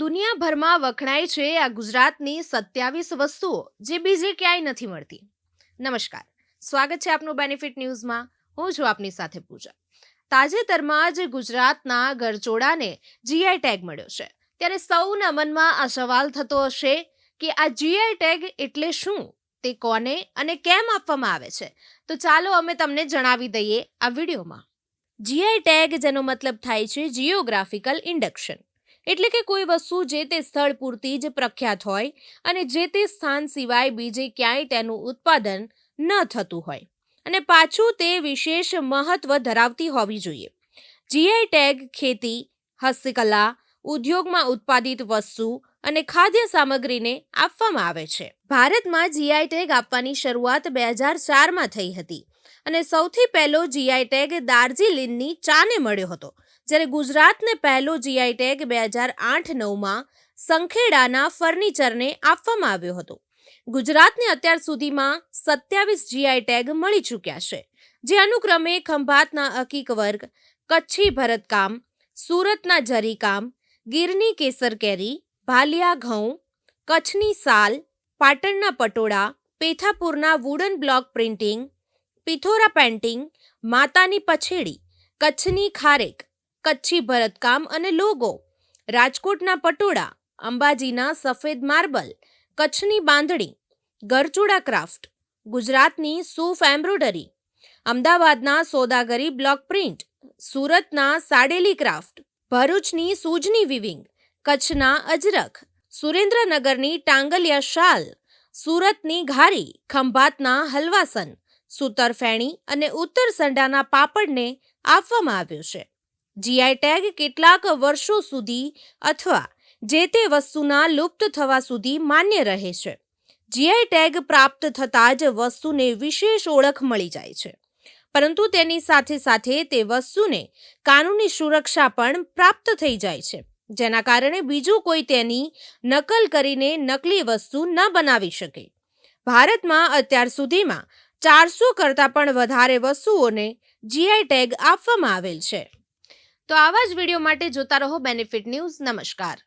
દુનિયાભરમાં વખણાય છે આ ગુજરાતની સત્યાવીસ વસ્તુઓ, જે બીજે ક્યાંય નથી મળતી. નમસ્કાર. સ્વાગત છે આપનું બેનિફિટ ન્યૂઝમાં હું છું આપની સાથે પૂજા. તાજેતરમાં જ ગુજરાતના ગરચોડાને જીઆઈ ટેગ મળ્યો છે. ત્યારે સૌના મનમાં આ સવાલ થતો હશે કે આ જીઆઈ ટેગ એટલે શું? તે કોને અને કેમ આપવામાં આવે છે? તો ચાલો અમે તમને જણાવી દઈએ આ વિડીયોમાં. જીઆઈ ટેગ જેનો મતલબ થાય છે જીઓગ્રાફિકલ ઇન્ડક્શન એટલે કે કોઈ વસ્તુ જે તે સ્થળ પૂરતી જ પ્રખ્યાત હોય અને જે તે સ્થાન સિવાય બીજે ક્યાંય તેનું ઉત્પાદન ન થતું હોય. અને પાછું તે વિશેષ મહત્વ ધરાવતી હોવી જોઈએ. જીઆઈ ટેગ ખેતી, હસ્તકલા, ઉદ્યોગમાં ઉત્પાદિત વસ્તુ અને ખાદ્ય સામગ્રીને આપવામાં આવે છે. ભારતમાં જીઆઈ ટેગ આપવાની શરૂઆત બે હજાર ચારમાં થઈ હતી અને સૌથી પહેલો જીઆઈ ટેગ દાર્જિલિંગની ચાને મળ્યો હતો. જ્યારે ગુજરાતને પહેલો જીઆઈ ટેગ બે હજાર આઠ નવમાં સંખેડાના ફર્નિચરને આપવામાં આવ્યો હતો. ગુજરાતને અત્યાર સુધીમાં સત્યાવીસ જીઆઈ ટેગ મળી ચૂક્યા છે, જે અનુક્રમે ખંભાતના અકીક વર્ગ, કચ્છી ભરતકામ, સુરતના જરીકામ, ગીરની કેસર કેરી, ભાલિયા ઘઉં, કચ્છની સાલ, પાટણના patola, પેથાપુરના wooden block printing Pithora painting માતાની પછેડી, કચ્છની ખારેક કચ્છી ભરતકામ અને લોગો, રાજકોટના પટોળા, અંબાજીના સફેદ માર્બલ, કચ્છની બાંધણી, ગરચુડા ક્રાફ્ટ, ગુજરાતની સૂફ એમ્બ્રોડરી અમદાવાદના સોદાગરી બ્લોક પ્રિન્ટ, સુરતના સાડેલી ક્રાફ્ટ, ભરૂચની સૂજની વિવિંગ, કચ્છના અજરખ, સુરેન્દ્રનગરની ટાંગલિયા શાલ, સુરતની ઘારી, ખંભાતના હલવાસન, સુતરફેણી અને ઉત્તર સંડાના પાપડને આપવામાં આવ્યું છે. જીઆઈ ટેગ કેટલાક વર્ષો સુધી અથવા જે તે વસ્તુના લુપ્ત થવા સુધી માન્ય રહે છે. જીઆઈ ટેગ પ્રાપ્ત થતાં જ વસ્તુને વિશેષ ઓળખ મળી જાય છે. પરંતુ તેની સાથે સાથે તે વસ્તુને કાનૂની સુરક્ષા પણ પ્રાપ્ત થઈ જાય છે, જેના કારણે બીજું કોઈ તેની નકલ કરીને નકલી વસ્તુ ન બનાવી શકે. ભારતમાં અત્યાર સુધીમાં ચારસો કરતાં પણ વધારે વસ્તુઓને જીઆઈ ટેગ આપવામાં આવેલ છે. તો આવા જ વીડિયો માટે જોતા રહો બેનિફિટ ન્યૂઝ નમસ્કાર.